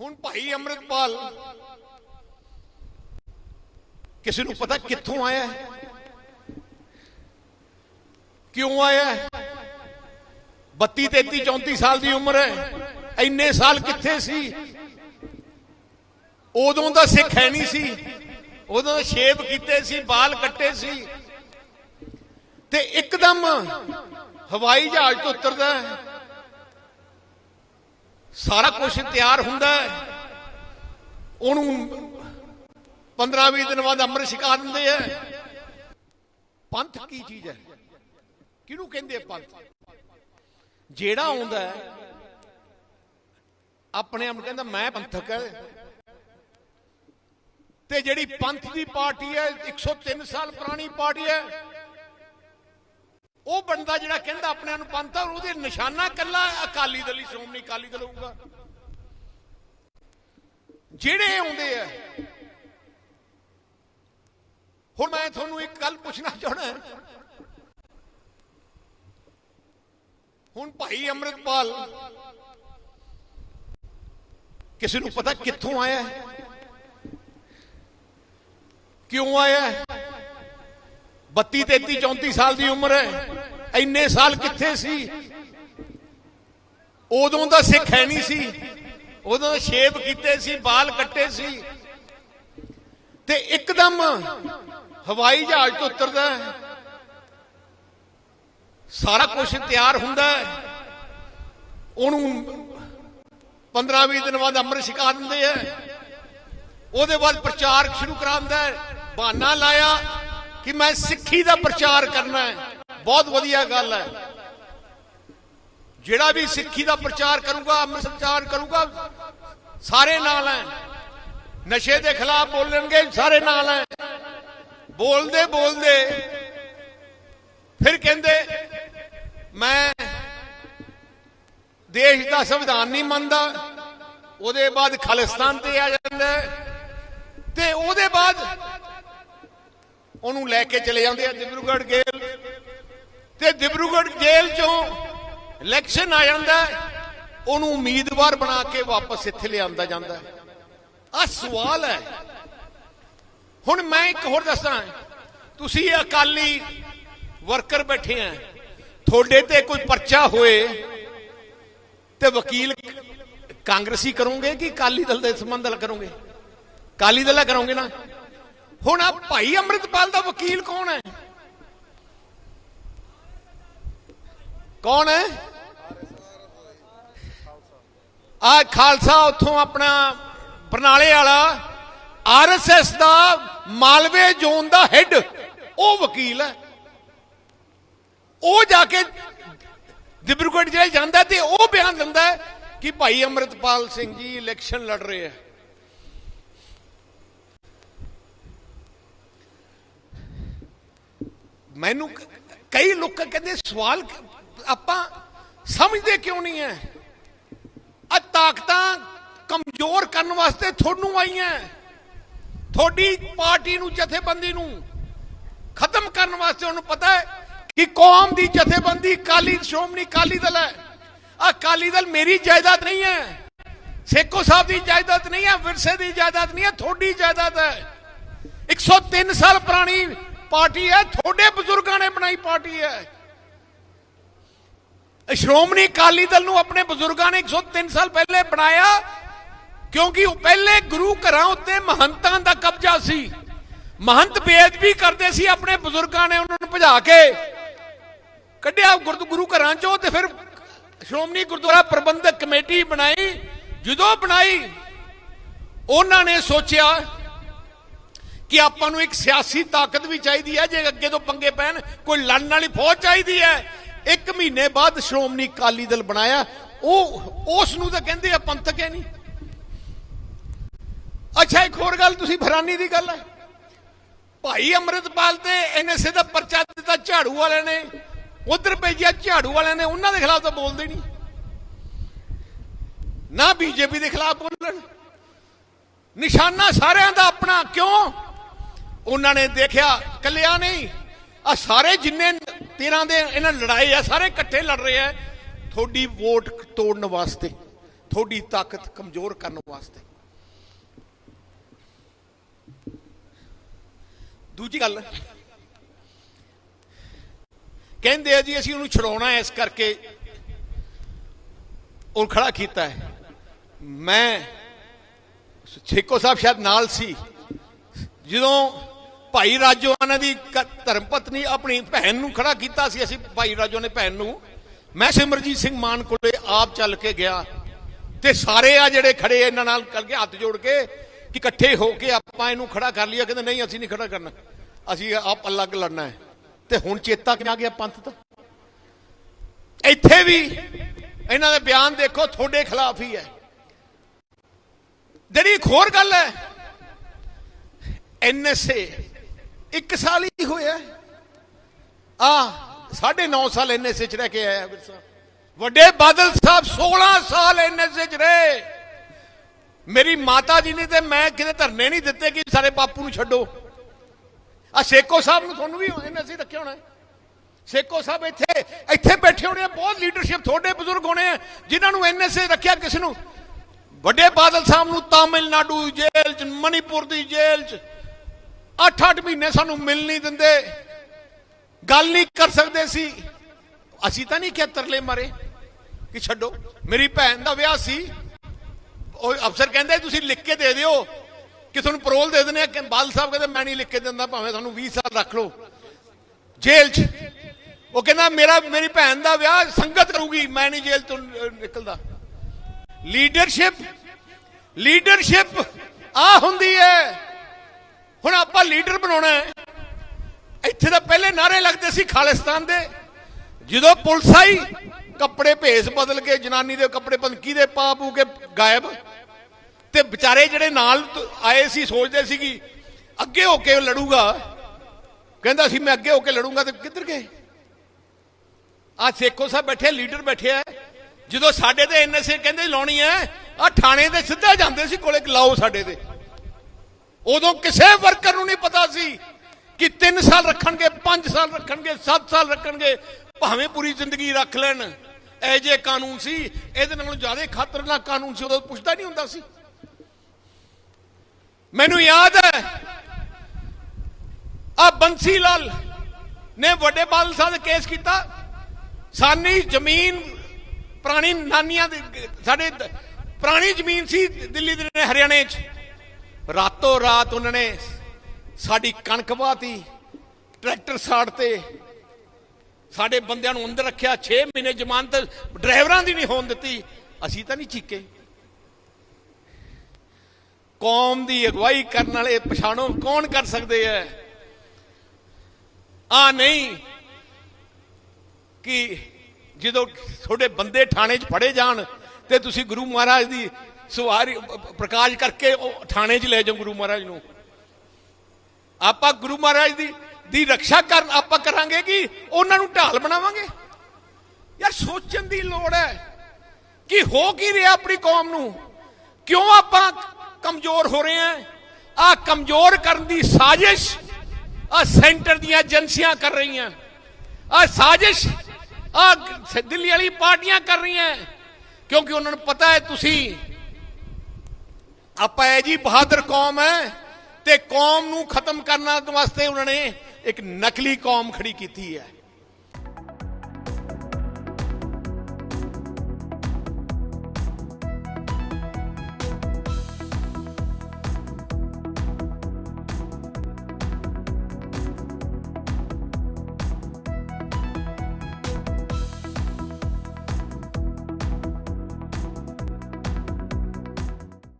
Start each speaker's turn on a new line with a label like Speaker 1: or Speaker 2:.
Speaker 1: ਹੁਣ ਭਾਈ ਅੰਮ੍ਰਿਤਪਾਲ, ਕਿਸੇ ਨੂੰ ਪਤਾ ਕਿੱਥੋਂ ਆਇਆ ਹੈ? ਕਿਉਂ ਆਇਆ ਹੈ? 32 33 34 ਸਾਲ ਦੀ ਉਮਰ ਹੈ। ਇੰਨੇ ਸਾਲ ਕਿੱਥੇ ਸੀ? ਉਦੋਂ ਦਾ ਸਿੱਖ ਹੈ ਨਹੀਂ ਸੀ। ਉਦੋਂ ਦਾ ਸ਼ੇਪ ਕੀਤੇ ਸੀ, ਬਾਲ ਕੱਟੇ ਸੀ। ਤੇ ਇੱਕਦਮ ਹਵਾਈ ਜਹਾਜ਼ ਤੋਂ ਉਤਰਦਾ ਹੈ। ਸਾਰਾ ਕੁਝ ਤਿਆਰ ਹੁੰਦਾ ਉਹਨੂੰ 15-20 ਦਿਨ ਬਾਅਦ ਅੰਮ੍ਰਿਤ ਛਕਾ ਦਿੰਦੇ ਆ ਪੰਥ ਕੀ ਚੀਜ਼ ਹੈ? ਕਿਹਨੂੰ ਕਹਿੰਦੇ ਆ ਪੰਥ? ਜਿਹੜਾ ਆਉਂਦਾ ਆਪਣੇ ਆਪ ਨੂੰ ਕਹਿੰਦਾ, ਮੈਂ ਪੰਥਕ ਹੈ। ਤੇ ਜਿਹੜੀ ਪੰਥ ਦੀ ਪਾਰਟੀ ਹੈ 103 ਸਾਲ ਪੁਰਾਣੀ ਪਾਰਟੀ ਹੈ ਉਹ ਬੰਦਾ ਜਿਹੜਾ ਕਹਿੰਦਾ ਆਪਣੇ ਆਪ ਨੂੰ ਪੰਥ ਆ, ਉਹਦੇ ਨਿਸ਼ਾਨਾ ਕੱਲਾ ਅਕਾਲੀ ਦਲ ਹੀ ਸ਼੍ਰੋਮਣੀ ਅਕਾਲੀ ਦਲ ਹੋਊਗਾ। ਜਿਹੜੇ ਆਉਂਦੇ ਆ। ਹੁਣ ਮੈਂ ਤੁਹਾਨੂੰ ਇੱਕ ਗੱਲ ਪੁੱਛਣਾ ਚਾਹਣਾ ਹੁਣ ਭਾਈ ਅੰਮ੍ਰਿਤਪਾਲ, ਕਿਸੇ ਨੂੰ ਪਤਾ ਕਿੱਥੋਂ ਆਇਆ ਕਿਉਂ ਆਇਆ 32 33 34 ਸਾਲ ਦੀ ਉਮਰ ਹੈ। ਇੰਨੇ ਸਾਲ ਕਿੱਥੇ ਸੀ? ਉਦੋਂ ਦਾ ਸਿੱਖ ਹੈ ਨਹੀਂ ਸੀ। ਉਦੋਂ ਦਾ ਸ਼ੇਪ ਕੀਤੇ ਸੀ, ਬਾਲ ਕੱਟੇ ਸੀ। ਤੇ ਇੱਕਦਮ ਹਵਾਈ ਜਹਾਜ਼ ਤੋਂ ਉਤਰਦਾ ਹੈ। ਸਾਰਾ ਕੁਝ ਤਿਆਰ ਹੁੰਦਾ ਹੈ। ਉਹਨੂੰ 15-20 ਦਿਨ ਬਾਅਦ ਅੰਮ੍ਰਿਤ ਛਕਾ ਦਿੰਦੇ ਆ ਉਹਦੇ ਬਾਅਦ ਪ੍ਰਚਾਰ ਸ਼ੁਰੂ ਕਰਾਉਂਦਾ ਹੈ। ਬਹਾਨਾ ਲਾਇਆ। ਕਿ ਮੈਂ ਸਿੱਖੀ ਦਾ ਪ੍ਰਚਾਰ ਕਰਨਾ ਹੈ। ਬਹੁਤ ਵਧੀਆ ਗੱਲ ਹੈ। ਜਿਹੜਾ ਵੀ ਸਿੱਖੀ ਦਾ ਪ੍ਰਚਾਰ ਕਰੂਗਾ, ਅੰਮ੍ਰਿਤ ਪ੍ਰਚਾਰ ਕਰੂਗਾ, ਸਾਰੇ ਨਾਲ ਹੈ। ਨਸ਼ੇ ਦੇ ਖਿਲਾਫ ਬੋਲਣਗੇ, ਸਾਰੇ ਨਾਲ ਹੈ। ਬੋਲਦੇ ਬੋਲਦੇ। ਫਿਰ ਕਹਿੰਦੇ, ਮੈਂ ਦੇਸ਼ ਦਾ ਸੰਵਿਧਾਨ ਨਹੀਂ ਮੰਨਦਾ। ਉਹਦੇ ਬਾਅਦ ਖਾਲਿਸਤਾਨ ਤੇ ਆ ਜਾਂਦਾ ਤੇ ਉਹਦੇ ਬਾਅਦ ਉਹਨੂੰ ਲੈ ਕੇ ਚਲੇ ਜਾਂਦੇ ਆ ਦਿਬਰੂਗੜ੍ਹ ਜੇਲ੍ਹ। ਤੇ ਦਿਬਰੂਗੜ੍ਹ ਜੇਲ੍ਹ ਚੋਂ ਇਲੈਕਸ਼ਨ ਆ ਜਾਂਦਾ ਉਹਨੂੰ ਉਮੀਦਵਾਰ ਬਣਾ ਕੇ ਵਾਪਸ ਇੱਥੇ ਲਿਆਂਦਾ ਜਾਂਦਾ ਹੈ। ਆ ਸਵਾਲ ਹੈ। ਹੁਣ ਮੈਂ ਇੱਕ ਹੋਰ ਦੱਸਾਂ। ਤੁਸੀਂ ਅਕਾਲੀ ਵਰਕਰ ਬੈਠੇ ਆ। ਤੁਹਾਡੇ ਤੇ ਕੋਈ ਪਰਚਾ ਹੋਏ ਤੇ ਵਕੀਲ ਕਾਂਗਰਸੀ ਕਰੋਗੇ ਕਿ ਅਕਾਲੀ ਦਲ ਦੇ ਸੰਬੰਧ ਨਾਲ ਕਰੋਗੇ? ਅਕਾਲੀ ਦਲ ਕਰੋਗੇ ਨਾ? ਹੁਣ ਆ ਭਾਈ ਅੰਮ੍ਰਿਤਪਾਲ ਦਾ ਵਕੀਲ ਕੌਣ ਹੈ? ਕੌਣ ਹੈ? ਆ ਖਾਲਸਾ ਉੱਥੋਂ ਆਪਣਾ ਬਰਨਾਲੇ ਵਾਲਾ ਆਰਐਸਐਸ ਦਾ ਮਾਲਵੇ ਜ਼ੋਨ ਦਾ ਹੈੱਡ ਉਹ ਵਕੀਲ ਹੈ। ਉਹ ਜਾ ਕੇ ਦਿਬਰੂਗੜ੍ਹ ਜਿਹੜਾ ਜਾਂਦਾ ਤੇ ਉਹ ਬਿਆਨ ਦਿੰਦਾ ਕਿ ਭਾਈ ਅੰਮ੍ਰਿਤਪਾਲ ਸਿੰਘ ਜੀ ਇਲੈਕਸ਼ਨ ਲੜ ਰਹੇ ਆ। ਮੈਨੂੰ ਕਈ ਲੋਕ ਕਹਿੰਦੇ ਸਵਾਲ ਆਪਾਂ ਸਮਝਦੇ ਕਿਉਂ ਨਹੀਂ ਹੈ ਆ ਤਾਕਤਾਂ ਕਮਜ਼ੋਰ ਕਰਨ ਵਾਸਤੇ ਤੁਹਾਨੂੰ ਆਈਆਂ। ਤੁਹਾਡੀ ਪਾਰਟੀ ਨੂੰ, ਜਥੇਬੰਦੀ ਨੂੰ ਖਤਮ ਕਰਨ ਵਾਸਤੇ ਉਹਨੂੰ ਪਤਾ ਹੈ ਕਿ ਕੌਮ ਦੀ ਜਥੇਬੰਦੀ ਕਾਲੀ ਸ਼੍ਰੋਮਣੀ ਕਾਲੀ ਦਲ ਹੈ ਆ ਕਾਲੀ ਦਲ ਮੇਰੀ ਜਾਇਦਾਦ ਨਹੀਂ ਹੈ ਸੇਖੋ ਸਾਹਿਬ ਦੀ ਜਾਇਦਾਦ ਨਹੀਂ ਹੈ ਵਿਰਸੇ ਦੀ ਜਾਇਦਾਦ ਨਹੀਂ ਹੈ ਤੁਹਾਡੀ ਜਾਇਦਾਦ ਹੈ 103 ਸਾਲ ਪੁਰਾਣੀ ਪਾਰਟੀ ਹੈ, ਤੁਹਾਡੇ ਬਜ਼ੁਰਗਾਂ ਨੇ ਬਣਾਈ ਪਾਰਟੀ ਹੈ। ਸ਼੍ਰੋਮਣੀ ਅਕਾਲੀ ਦਲ ਨੂੰ ਆਪਣੇ ਬਜ਼ੁਰਗਾਂ ਨੇ 103 ਸਾਲ ਪਹਿਲੇ ਬਣਾਇਆ, ਕਿਉਂਕਿ ਉਹ ਪਹਿਲੇ ਗੁਰੂ ਘਰਾਂ ਉੱਤੇ ਮਹੰਤਾਂ ਦਾ ਕਬਜ਼ਾ ਸੀ। ਮਹੰਤ ਬੇਅਦਬੀ ਕਰਦੇ ਸੀ, ਆਪਣੇ ਬਜ਼ੁਰਗਾਂ ਨੇ ਉਹਨਾਂ ਨੂੰ ਭਜਾ ਕੇ ਕੱਢਿਆ ਗੁਰਦ, ਗੁਰੂ ਘਰਾਂ ਚੋਂ ਤੇ ਫਿਰ ਸ਼੍ਰੋਮਣੀ ਗੁਰਦੁਆਰਾ ਪ੍ਰਬੰਧਕ ਕਮੇਟੀ ਬਣਾਈ। ਜਦੋਂ ਬਣਾਈ, ਉਹਨਾਂ ਨੇ ਸੋਚਿਆ ਕਿ ਆਪਾਂ ਨੂੰ ਇੱਕ ਸਿਆਸੀ ਤਾਕਤ ਵੀ ਚਾਹੀਦੀ ਹੈ, ਜੇ ਅੱਗੇ ਤੋਂ ਪੰਗੇ ਪੈਣ, ਕੋਈ ਲੜਨ ਵਾਲੀ ਫੌਜ ਚਾਹੀਦੀ ਹੈ। ਇੱਕ ਮਹੀਨੇ ਬਾਅਦ ਸ਼੍ਰੋਮਣੀ ਅਕਾਲੀ ਦਲ ਬਣਾਇਆ, ਉਹ, ਉਸ ਨੂੰ ਤਾਂ ਕਹਿੰਦੇ ਆ ਪੰਥਕ ਹੈ ਨਹੀਂ। ਅੱਛਾ, ਇੱਕ ਹੋਰ ਗੱਲ, ਤੁਸੀਂ ਹੈਰਾਨੀ ਦੀ ਗੱਲ ਹੈ। ਭਾਈ ਅੰਮ੍ਰਿਤਪਾਲ ਤੇ ਐਨਐਸਏ ਦਾ ਪਰਚਾ ਦਿੱਤਾ, ਝਾੜੂ ਵਾਲਿਆਂ ਨੇ। ਉਧਰ ਭੇਜਿਆ, ਝਾੜੂ ਵਾਲਿਆਂ ਨੇ, ਉਹਨਾਂ ਦੇ ਖਿਲਾਫ ਤਾਂ ਬੋਲਦੇ ਨਹੀਂ। ਨਾ ਬੀਜੇਪੀ ਦੇ ਖਿਲਾਫ ਬੋਲਣ। ਨਿਸ਼ਾਨਾ ਸਾਰਿਆਂ ਦਾ ਆਪਣਾ, ਕਿਉਂ? ਉਹਨਾਂ ਨੇ ਦੇਖਿਆ, ਕੱਲਿਆ ਨਹੀਂ। ਆ ਸਾਰੇ ਜਿੰਨੇ 13 ਦੇ ਇਹਨਾਂ ਲੜਾਈ ਆ, ਸਾਰੇ ਇਕੱਠੇ ਲੜ ਰਹੇ ਆ। ਤੁਹਾਡੀ ਵੋਟ ਤੋੜਨ ਵਾਸਤੇ, ਤੁਹਾਡੀ ਤਾਕਤ ਕਮਜ਼ੋਰ ਕਰਨ ਵਾਸਤੇ। ਦੂਜੀ ਗੱਲ, ਕਹਿੰਦੇ ਆ ਜੀ, ਅਸੀਂ ਉਹਨੂੰ ਛਡਾਉਣਾ ਇਸ ਕਰਕੇ ਉਹ ਖੜਾ ਕੀਤਾ ਹੈ। ਮੈਂ ਛੇਕੋ ਸਾਹਿਬ ਸ਼ਾਇਦ ਨਾਲ ਸੀ। ਜਦੋਂ ਭਾਈ ਰਾਜੋ ਉਹਨਾਂ ਦੀ ਕ- ਧਰਮ ਪਤਨੀ ਆਪਣੀ ਭੈਣ ਨੂੰ ਖੜਾ ਕੀਤਾ ਸੀ, ਅਸੀਂ ਭਾਈ ਰਾਜੋ ਨੇ ਭੈਣ ਨੂੰ, ਮੈਂ ਸਿਮਰਜੀਤ ਸਿੰਘ ਮਾਨ ਕੋਲੇ ਆਪ ਚੱਲ ਕੇ ਗਿਆ ਤੇ ਸਾਰੇ ਆ ਜਿਹੜੇ ਖੜੇ ਇਹਨਾਂ ਨਾਲ ਕਰਕੇ ਹੱਥ ਜੋੜ ਕੇ ਕਿ ਇਕੱਠੇ ਹੋ ਕੇ ਆਪਾਂ ਇਹਨੂੰ ਖੜਾ ਕਰ ਲਿਆ ਕਹਿੰਦੇ ਨਹੀਂ, ਅਸੀਂ ਨਹੀਂ ਖੜਾ ਕਰਨਾ। ਅਸੀਂ ਆਪ ਅਲੱਗ ਲੜਨਾ ਹੈ। ਤੇ ਹੁਣ ਚੇਤਾ ਕਿ ਆ ਗਿਆ ਪੰਥ ਦਾ ਇੱਥੇ ਵੀ ਇਹਨਾਂ ਦੇ ਬਿਆਨ ਦੇਖੋ, ਤੁਹਾਡੇ ਖਿਲਾਫ ਹੀ ਹੈ। ਜਿਹੜੀ ਇੱਕ ਹੋਰ ਗੱਲ ਹੈ ਐਨਐਸਏ ਇੱਕ ਸਾਲ ਹੀ ਹੋਇਆ। ਆ, ਸਾਢੇ 9 ਸਾਲ ਐਨਐਸਏ ਚ ਰਹਿ ਕੇ ਆਇਆ ਵਿਰਸਾ ਵੱਡੇ ਬਾਦਲ ਸਾਹਿਬ 16 ਸਾਲ ਐਨਐਸਏ ਚ ਰਹੇ। ਮੇਰੀ ਮਾਤਾ ਜੀ ਨੇ ਤੇ ਮੈਂ ਕਿਤੇ ਧਰਨੇ ਨਹੀਂ ਦਿੱਤੇ ਕਿ ਸਾਰੇ ਬਾਪੂ ਨੂੰ ਛੱਡੋ। ਆ ਸੇਕੋ ਸਾਹਿਬ ਨੂੰ ਤੁਹਾਨੂੰ ਵੀ ਐਨਐਸਏ ਰੱਖਿਆ ਹੋਣਾ ਸੇਕੋ ਸਾਹਿਬ ਇੱਥੇ ਇੱਥੇ ਬੈਠੇ ਹੋਣੇ ਆ, ਬਹੁਤ ਲੀਡਰਸ਼ਿਪ ਤੁਹਾਡੇ ਬਜ਼ੁਰਗ ਹੋਣੇ ਆ, ਜਿਨ੍ਹਾਂ ਨੂੰ ਐਨਐਸਏ ਰੱਖਿਆ ਕਿਸ ਨੂੰ। ਵੱਡੇ ਬਾਦਲ ਸਾਹਿਬ ਨੂੰ ਤਾਮਿਲਨਾਡੂ ਜੇਲ੍ਹ ਚ, ਮਣੀਪੁਰ ਦੀ ਜੇਲ੍ਹ ਚ 8-8 ਮਹੀਨੇ ਸਾਨੂੰ ਮਿਲ ਨਹੀਂ ਦਿੰਦੇ। ਗੱਲ ਨਹੀਂ ਕਰ ਸਕਦੇ ਸੀ। ਅਸੀਂ ਤਾਂ ਨਹੀਂ ਕਿਹਾ ਤਰਲੇ ਮਾਰੇ ਕਿ ਛੱਡੋ। ਮੇਰੀ ਭੈਣ ਦਾ ਵਿਆਹ ਸੀ। ਉਹ ਅਫਸਰ ਕਹਿੰਦੇ, ਤੁਸੀਂ ਲਿਖ ਕੇ ਦੇ ਦਿਓ। ਕਿ ਤੁਹਾਨੂੰ ਪਰੋਲ ਦੇ ਦਿੰਦੇ ਆ ਕਿ ਬਾਦਲ ਸਾਹਿਬ ਕਹਿੰਦੇ, ਮੈਂ ਨਹੀਂ ਲਿਖ ਕੇ ਦਿੰਦਾ, ਭਾਵੇਂ ਤੁਹਾਨੂੰ 20 ਸਾਲ ਰੱਖ ਲਓ। ਜੇਲ੍ਹ 'ਚ। ਉਹ ਕਹਿੰਦਾ, ਮੇਰਾ, ਮੇਰੀ ਭੈਣ ਦਾ ਵਿਆਹ ਸੰਗਤ ਕਰੂਗੀ। ਮੈਂ ਨਹੀਂ ਜੇਲ੍ਹ ਤੋਂ ਨਿਕਲਦਾ। ਲੀਡਰਸ਼ਿਪ ਲੀਡਰਸ਼ਿਪ ਆ ਹੁੰਦੀ ਹੈ। ਹੁਣ ਆਪਾਂ ਲੀਡਰ ਬਣਾਉਣਾ ਹੈ। ਇੱਥੇ ਤਾਂ ਪਹਿਲੇ ਨਾਰੇ ਲੱਗਦੇ ਸੀ ਖਾਲਿਸਤਾਨ ਦੇ। ਜਦੋਂ ਪੁਲਿਸ ਆਈ, ਕੱਪੜੇ ਭੇਸ ਬਦਲ ਕੇ, ਜਨਾਨੀ ਦੇ ਕੱਪੜੇ ਪੰਕੀ ਦੇ ਪਾ ਪੂ ਕੇ ਗਾਇਬ। ਤੇ ਵਿਚਾਰੇ ਜਿਹੜੇ ਨਾਲ ਆਏ ਸੀ, ਸੋਚਦੇ ਸੀ ਕਿ ਅੱਗੇ ਹੋ ਕੇ ਲੜੂਗਾ। ਕਹਿੰਦਾ ਸੀ, ਮੈਂ ਅੱਗੇ ਹੋ ਕੇ ਲੜੂੰਗਾ ਤੇ ਕਿੱਧਰ ਗਏ? ਆ ਸੇਖੋ ਸਾਹਿਬ ਬੈਠੇ, ਲੀਡਰ ਬੈਠੇ ਆ। ਜਦੋਂ ਸਾਡੇ ਤੇ ਐਨਐਸਏ ਕਹਿੰਦੇ ਲਾਉਣੀ ਹੈ ਆ ਥਾਣੇ ਦੇ ਸਿੱਧਾ ਜਾਂਦੇ ਸੀ ਕੋਲੇ ਲਾਓ ਸਾਡੇ ਤੇ। ਉਦੋਂ ਕਿਸੇ ਵਰਕਰ ਨੂੰ ਨਹੀਂ ਪਤਾ ਸੀ ਕਿ 3 ਸਾਲ ਰੱਖਣਗੇ 5 ਸਾਲ ਰੱਖਣਗੇ 7 ਸਾਲ ਰੱਖਣਗੇ, ਭਾਵੇਂ ਪੂਰੀ ਜ਼ਿੰਦਗੀ ਰੱਖ ਲੈਣ। ਇਹ ਜੇ ਕਾਨੂੰਨ ਸੀ, ਇਹਦੇ ਨਾਲੋਂ ਜ਼ਿਆਦਾ ਖਤਰਨਾਕ ਕਾਨੂੰਨ ਸੀ, ਉਦੋਂ ਪੁੱਛਦਾ ਨਹੀਂ ਹੁੰਦਾ ਸੀ। ਮੈਨੂੰ ਯਾਦ ਹੈ, ਆ ਬੰਸੀ ਲਾਲ ਨੇ ਵੱਡੇ ਬਾਦਲ ਸਾਹਿਬ ਕੇਸ ਕੀਤਾ। ਸਾਨੀ ਜ਼ਮੀਨ ਪੁਰਾਣੀ ਨਾਨੀਆਂ ਦੇ, ਸਾਡੇ ਪੁਰਾਣੀ ਜ਼ਮੀਨ ਸੀ ਦਿੱਲੀ ਦੇ, ਹਰਿਆਣੇ 'ਚ। ਰਾਤੋਂ ਰਾਤ ਉਹਨਾਂ ਨੇ ਸਾਡੀ ਕਣਕ ਵਾਤੀ ਟਰੈਕਟਰ ਸਾੜ ਤੇ। ਸਾਡੇ ਬੰਦਿਆਂ ਨੂੰ ਅੰਦਰ ਰੱਖਿਆ 6 ਮਹੀਨੇ ਜ਼ਮਾਨਤ ਡਰਾਈਵਰਾਂ ਦੀ ਨਹੀਂ ਹੋਣ ਦਿੱਤੀ। ਅਸੀਂ ਤਾਂ ਨਹੀਂ ਚੀਕੇ। ਕੌਮ ਦੀ ਅਗਵਾਈ ਕਰਨ ਵਾਲੇ ਪਛਾਣੋ ਕੌਣ ਕਰ ਸਕਦੇ ਐ? ਆ ਨਹੀਂ ਕਿ ਜਦੋਂ ਤੁਹਾਡੇ ਬੰਦੇ ਥਾਣੇ 'ਚ ਫੜੇ ਜਾਣ ਤੇ ਤੁਸੀਂ ਗੁਰੂ ਮਹਾਰਾਜ ਦੀ ਸਵਾਰੀ ਪ੍ਰਕਾਸ਼ ਕਰਕੇ ਉਹ ਥਾਣੇ 'ਚ ਲੈ ਜਾਓ ਗੁਰੂ ਮਹਾਰਾਜ ਨੂੰ। ਆਪਾਂ ਗੁਰੂ ਮਹਾਰਾਜ ਦੀ ਦੀ ਰੱਖਿਆ ਕਰਨ ਆਪਾਂ ਕਰਾਂਗੇ ਕਿ? ਉਹਨਾਂ ਨੂੰ ਢਾਲ ਬਣਾਵਾਂਗੇ? ਯਾਰ ਸੋਚਣ ਦੀ ਲੋੜ ਹੈ ਕਿ ਹੋ ਕੀ ਰਿਹਾ ਆਪਣੀ ਕੌਮ ਨੂੰ? ਕਿਉਂ ਆਪਾਂ ਕਮਜ਼ੋਰ ਹੋ ਰਹੇ ਹਾਂ? ਆ ਕਮਜ਼ੋਰ ਕਰਨ ਦੀ ਸਾਜ਼ਿਸ਼ ਆ ਸੈਂਟਰ ਦੀਆਂ ਏਜੰਸੀਆਂ ਕਰ ਰਹੀਆਂ। ਆ ਸਾਜ਼ਿਸ਼ ਆ ਦਿੱਲੀ ਵਾਲੀ ਪਾਰਟੀਆਂ ਕਰ ਰਹੀਆਂ। ਕਿਉਂਕਿ ਉਹਨਾਂ ਨੂੰ ਪਤਾ ਹੈ ਤੁਸੀਂ ਆਪਾਂ ਇਹ ਜੀ ਬਹਾਦਰ ਕੌਮ ਹੈ ਤੇ ਕੌਮ ਨੂੰ ਖਤਮ ਕਰਨ ਵਾਸਤੇ ਉਹਨਾਂ ਨੇ ਇੱਕ ਨਕਲੀ ਕੌਮ ਖੜੀ ਕੀਤੀ ਹੈ।